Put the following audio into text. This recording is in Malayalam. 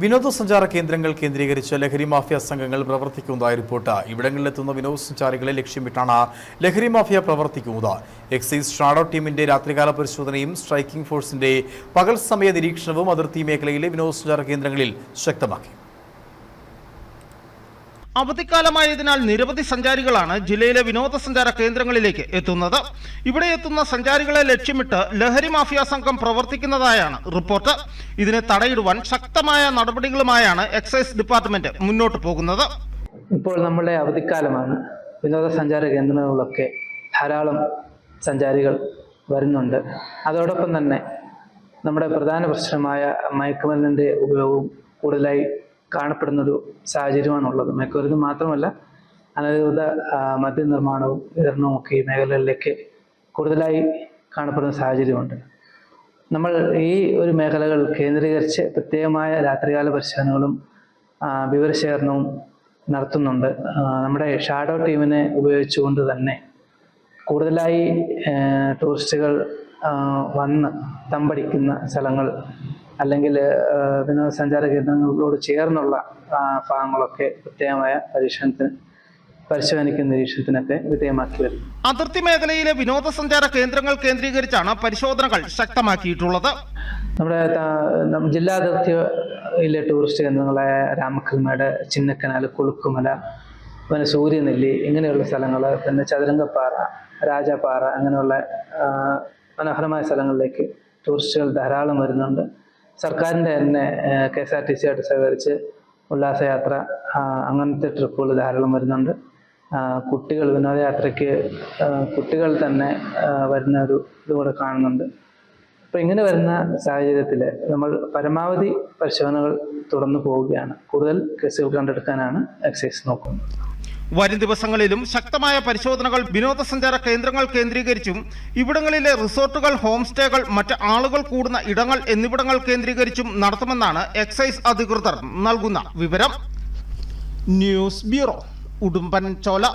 വിനോദസഞ്ചാര കേന്ദ്രങ്ങൾ കേന്ദ്രീകരിച്ച് ലഹരി മാഫിയ സംഘങ്ങൾ പ്രവർത്തിക്കുന്നതായി റിപ്പോർട്ട്. ഇവിടങ്ങളിലെത്തുന്ന വിനോദസഞ്ചാരികളെ ലക്ഷ്യമിട്ടാണ് ലഹരി മാഫിയ പ്രവർത്തിക്കുന്നത്. എക്സൈസ് ഷാഡോ ടീമിന്റെ രാത്രികാല പരിശോധനയും സ്ട്രൈക്കിംഗ് ഫോഴ്സിന്റെ പകൽ സമയ നിരീക്ഷണവും അതിർത്തി മേഖലയിലെ വിനോദസഞ്ചാര കേന്ദ്രങ്ങളിൽ ശക്തമാക്കി. അവധിക്കാലമായതിനാൽ നിരവധി സഞ്ചാരികളാണ് ജില്ലയിലെ വിനോദസഞ്ചാര കേന്ദ്രങ്ങളിലേക്ക് എത്തുന്നത്. ഇവിടെ എത്തുന്ന സഞ്ചാരികളെ ലക്ഷ്യമിട്ട് ലഹരി മാഫിയ സംഘം പ്രവർത്തിക്കുന്നതായാണ് റിപ്പോർട്ട്. ഇതിനെ തടയിടുവാൻ ശക്തമായ നടപടികളുമായാണ് എക്സൈസ് ഡിപ്പാർട്ട്മെന്റ് മുന്നോട്ട് പോകുന്നത്. ഇപ്പോൾ നമ്മുടെ അവധിക്കാലമാണ്. വിനോദസഞ്ചാര കേന്ദ്രങ്ങളിലൊക്കെ ധാരാളം സഞ്ചാരികൾ വരുന്നുണ്ട്. അതോടൊപ്പം തന്നെ നമ്മുടെ പ്രധാന പ്രശ്നമായ മയക്കുമരുന്നിന്റെ ഉപയോഗവും കൂടുതലായി കാണപ്പെടുന്നൊരു സാഹചര്യമാണുള്ളത്. മയക്കുമരുന്ന് മാത്രമല്ല അനധികൃത മദ്യനിർമ്മാണവും വിതരണവും ഒക്കെ ഈ മേഖലകളിലേക്ക് കൂടുതലായി കാണപ്പെടുന്ന സാഹചര്യമുണ്ട്. നമ്മൾ ഈ ഒരു മേഖലകൾ കേന്ദ്രീകരിച്ച് പ്രത്യേകമായ രാത്രികാല പരിശോധനകളും വിവരശേഖരണവും നടത്തുന്നുണ്ട്. നമ്മുടെ ഷാഡോ ടീമിനെ ഉപയോഗിച്ചുകൊണ്ട് തന്നെ കൂടുതലായി ടൂറിസ്റ്റുകൾ വന്ന് തമ്പടിക്കുന്ന സ്ഥലങ്ങൾ അല്ലെങ്കിൽ വിനോദസഞ്ചാര കേന്ദ്രങ്ങളോട് ചേർന്നുള്ള ഭാഗങ്ങളൊക്കെ പ്രത്യേകമായ പരീക്ഷണത്തിന് പരിശോധനയ്ക്കും നിരീക്ഷണത്തിനൊക്കെ വിധേയമാക്കി വരുന്നു. അതിർത്തി മേഖലയിലെ വിനോദസഞ്ചാര കേന്ദ്രങ്ങൾ കേന്ദ്രീകരിച്ചാണ് പരിശോധനകൾ ശക്തമാക്കിയിട്ടുള്ളത്. നമ്മുടെ ജില്ലാ അതിർത്തിയിലെ ടൂറിസ്റ്റ് കേന്ദ്രങ്ങളായ രാമക്കൽമേട് ചിന്നക്കനാൽ കുളുക്കുമല പിന്നെ സൂര്യനെല്ലി ഇങ്ങനെയുള്ള സ്ഥലങ്ങൾ പിന്നെ ചതുരംഗപ്പാറ രാജാപ്പാറ അങ്ങനെയുള്ള മനോഹരമായ സ്ഥലങ്ങളിലേക്ക് ടൂറിസ്റ്റുകൾ ധാരാളം വരുന്നുണ്ട്. സർക്കാരിന്റെ തന്നെ K S R T C ആയിട്ട് സഹകരിച്ച് ഉല്ലാസയാത്ര അങ്ങനത്തെ ട്രിപ്പുകൾ ധാരാളം വരുന്നുണ്ട്. കുട്ടികൾ വിനോദയാത്രയ്ക്ക് കുട്ടികൾ തന്നെ വരുന്ന ഒരു ഇതുകൂടെ കാണുന്നുണ്ട്. അപ്പം ഇങ്ങനെ വരുന്ന സാഹചര്യത്തിൽ നമ്മൾ പരമാവധി പരിശോധനകൾ തുടർന്നു പോവുകയാണ്. കൂടുതൽ കേസുകൾ കണ്ടെടുക്കാനാണ് എക്സൈസ് നോക്കുന്നത്. വരും ദിവസങ്ങളിലും ശക്തമായ പരിശോധനകൾ വിനോദസഞ്ചാര കേന്ദ്രങ്ങൾ കേന്ദ്രീകരിച്ചും ഇവിടങ്ങളിലെ റിസോർട്ടുകൾ ഹോം സ്റ്റേകൾ മറ്റ് ആളുകൾ കൂടുന്ന ഇടങ്ങൾ എന്നിവിടങ്ങൾ കേന്ദ്രീകരിച്ചും നടത്തുമെന്നാണ് എക്സൈസ് അധികൃതർ നൽകുന്ന വിവരം. News bureau Udumbanchola.